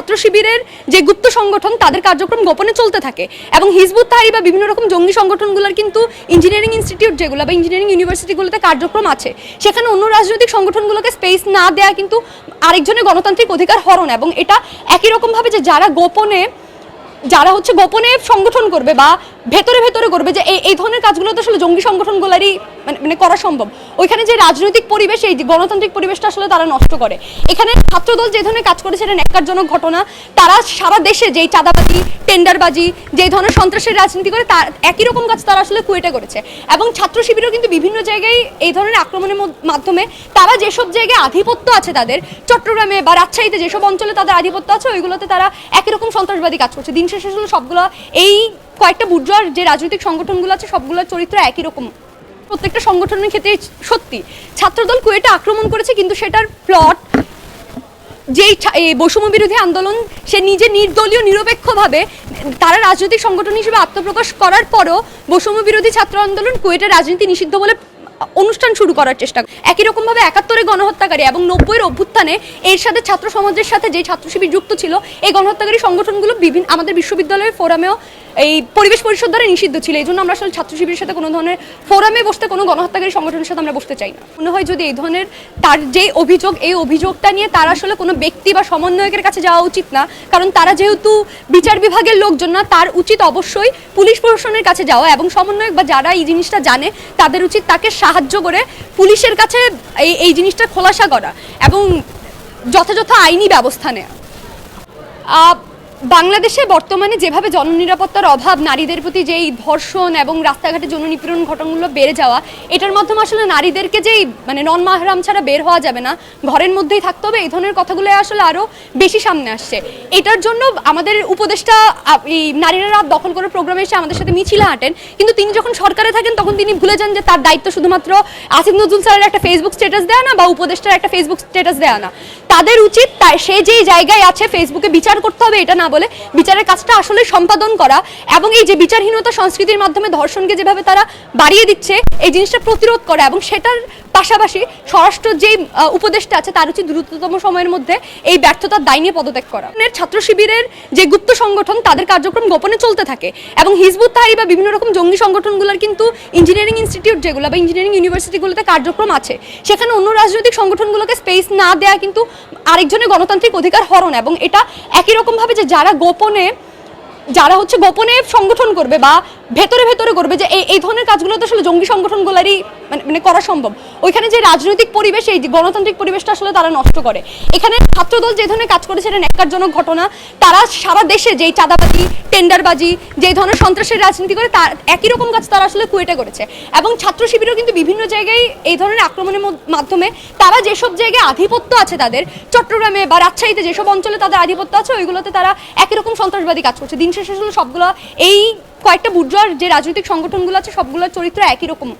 ছাত্র শিবিরের যে গুপ্ত সংগঠন, তাদের কার্যক্রম গোপনে চলতে থাকে এবং হিজবুত তাহারি বা বিভিন্ন রকম জঙ্গি সংগঠনগুলোর কিন্তু ইঞ্জিনিয়ারিং ইনস্টিটিউট যেগুলো বা ইঞ্জিনিয়ারিং ইউনিভার্সিটিগুলোতে কার্যক্রম আছে, সেখানে অন্য রাজনৈতিক সংগঠনগুলোকে স্পেস না দেয়া কিন্তু আরেকজনের গণতান্ত্রিক অধিকার হরণ এবং এটা একই রকমভাবে যে যারা গোপনে, যারা হচ্ছে গোপনে সংগঠন করবে বা ভেতরে ভেতরে করবে যে এই ধরনের কাজগুলো তো আসলে জঙ্গি সংগঠনগুলোরই মানে মানে করা সম্ভব। ওইখানে যে রাজনৈতিক পরিবেশ, এই গণতান্ত্রিক পরিবেশটা আসলে তারা নষ্ট করে। এখানে ছাত্রদল যে ধরনের কাজ করেছে, এটা ন্যাক্কারজনক ঘটনা। তারা সারা দেশে যেই চাঁদাবাজি, টেন্ডারবাজি যে ধরনের সন্ত্রাসের রাজনীতি করে, তার একই রকম কাজ তারা আসলে কুয়েটে করেছে। এবং ছাত্র শিবিরও কিন্তু বিভিন্ন জায়গায় এই ধরনের আক্রমণের মাধ্যমে তারা যেসব জায়গায় আধিপত্য আছে তাদের, চট্টগ্রামে বা রাজশাহীতে যেসব অঞ্চলে তাদের আধিপত্য আছে, ওইগুলোতে তারা একই রকম সন্ত্রাসবাদী কাজ করছে। দিন শেষে আসলে সবগুলো এই কয়েকটা বুর্জোয়ার যে রাজনৈতিক সংগঠনগুলো আছে, সবগুলোর চরিত্র একই রকম। প্রত্যেকটা সংগঠনের ক্ষেত্রে সত্যি, ছাত্রদল কুয়েটে আক্রমণ করেছে, কিন্তু সেটার প্লট যেই বৈষম্য বিরোধী আন্দোলন, সে নিজে নির্দলীয়, নিরপেক্ষভাবে তারা রাজনৈতিক সংগঠন হিসেবে আত্মপ্রকাশ করার পরও বৈষম্য বিরোধী ছাত্র আন্দোলন কুয়েটের রাজনীতি নিষিদ্ধ বলে অনুষ্ঠান শুরু করার চেষ্টা একই রকমভাবে একাত্তরে গণহত্যাকারী এবং নব্বইয়ের অভ্যুত্থানে এর সাথে ছাত্র সমাজের সাথে যে ছাত্র শিবির যুক্ত ছিল, এই গণহত্যাকারী সংগঠনগুলো বিভিন্ন, আমাদের বিশ্ববিদ্যালয়ের ফোরামেও এই পরিবেশ পরিষদ দ্বারা নিষিদ্ধ ছিল, এই জন্য আমরা আসলে ছাত্র শিবিরের সাথে কোনো ধরনের ফোরামে বসতে, কোনো গণহত্যাকারী সংগঠনের সাথে আমরা বসতে চাই না। মনে হয় যদি এই ধরনের তার যে অভিযোগ, এই অভিযোগটা নিয়ে তার আসলে কোনো ব্যক্তি বা সমন্বয়কের কাছে যাওয়া উচিত না, কারণ তারা যেহেতু বিচার বিভাগের লোকজন না, তার উচিত অবশ্যই পুলিশ প্রশাসনের কাছে যাওয়া এবং সমন্বয়ক বা যারা এই জিনিসটা জানে, তাদের উচিত তাকে সাহায্য করে পুলিশের কাছে এই এই জিনিসটা খোলাসা করা এবং যথাযথ আইনি ব্যবস্থা নেওয়া বাংলাদেশে বর্তমানে যেভাবে জননিরাপত্তার অভাব, নারীদের প্রতি যেই ধর্ষণ এবং রাস্তাঘাটে যৌন নিপীড়ন ঘটনাগুলো বেড়ে যাওয়া, এটার মাধ্যমে আসলে নারীদেরকে যেই মানে নন মাহরাম ছাড়া বের হওয়া যাবে না, ঘরের মধ্যেই থাকতে হবে, এই ধরনের কথাগুলো আসলে আরও বেশি সামনে আসছে। এটার জন্য আমাদের উপদেষ্টা এই নারীরা রাত দখল করে প্রোগ্রামে এসে আমাদের সাথে মিছিলে হাঁটেন, কিন্তু তিনি যখন সরকারে থাকেন, তখন তিনি ভুলে যান যে তার দায়িত্ব শুধুমাত্র আসিফ নজরুল স্যারের একটা ফেসবুক স্ট্যাটাস দেওয়া না, বা উপদেষ্টার একটা ফেসবুক স্ট্যাটাস দেওয়া না। তাদের উচিত তাই, সে যেই জায়গায় আছে ফেসবুকে বিচার করতে হবে, এটা না বলে বিচারের কাজটা আসলে সম্পাদন করা এবং এই যে বিচারহীনতা সংস্কৃতির মাধ্যমে ধর্ষণকে যেভাবে তারা বাড়িয়ে দিচ্ছে এই জিনিসটা প্রতিরোধ করা এবং সেটার পাশাপাশি স্বরাষ্ট্র যেই আহ, উপদেষ্টা আছে তার উচিত দ্রুততম সময়ের মধ্যে এই ব্যর্থতার দায় নিয়ে পদত্যাগ করা। ছাত্র শিবিরের যে গুপ্ত সংগঠন তাদের কার্যক্রম গোপনে চলতে থাকে এবং হিজবুত তাহারি বা বিভিন্ন রকম জঙ্গি সংগঠনগুলোর কিন্তু ইঞ্জিনিয়ারিং ইনস্টিটিউট যেগুলো বা ইঞ্জিনিয়ারিং ইউনিভার্সিটিগুলোতে কার্যক্রম আছে সেখানে অন্য রাজনৈতিক সংগঠনগুলোকে স্পেস না দেয়া কিন্তু আরেকজনের গণতান্ত্রিক অধিকার হরণ এবং এটা একই রকমভাবে যে যারা গোপনে যারা হচ্ছে গোপনে সংগঠন করবে বা ভেতরে ভেতরে করবে যে এই ধরনের কাজগুলো তো আসলে জঙ্গি সংগঠনগুলোরই মানে মানে করা সম্ভব। ওইখানে যে রাজনৈতিক পরিবেশ, এই গণতান্ত্রিক পরিবেশটা আসলে তারা নষ্ট করে। এখানে ছাত্রদল যে ধরনের কাজ করেছে, এটা ন্যাক্কারজনক ঘটনা। তারা সারা দেশে যেই চাঁদাবাজি, টেন্ডারবাজি যে ধরনের সন্ত্রাসের রাজনীতি করে, তার একই রকম কাজ তারা আসলে কুয়েটে করেছে। এবং ছাত্র শিবিরও কিন্তু বিভিন্ন জায়গায় এই ধরনের আক্রমণের মাধ্যমে তারা যেসব জায়গায় আধিপত্য আছে তাদের, চট্টগ্রামে বা রাজশাহীতে যেসব অঞ্চলে তাদের আধিপত্য আছে, ওইগুলোতে তারা একই রকম সন্ত্রাসবাদী কাজ করছে। দিন শেষে আসলে সবগুলো এই কয়েকটা বুর্জোয়ার যে রাজনৈতিক সংগঠনগুলো আছে সবগুলোর চরিত্র একই রকম।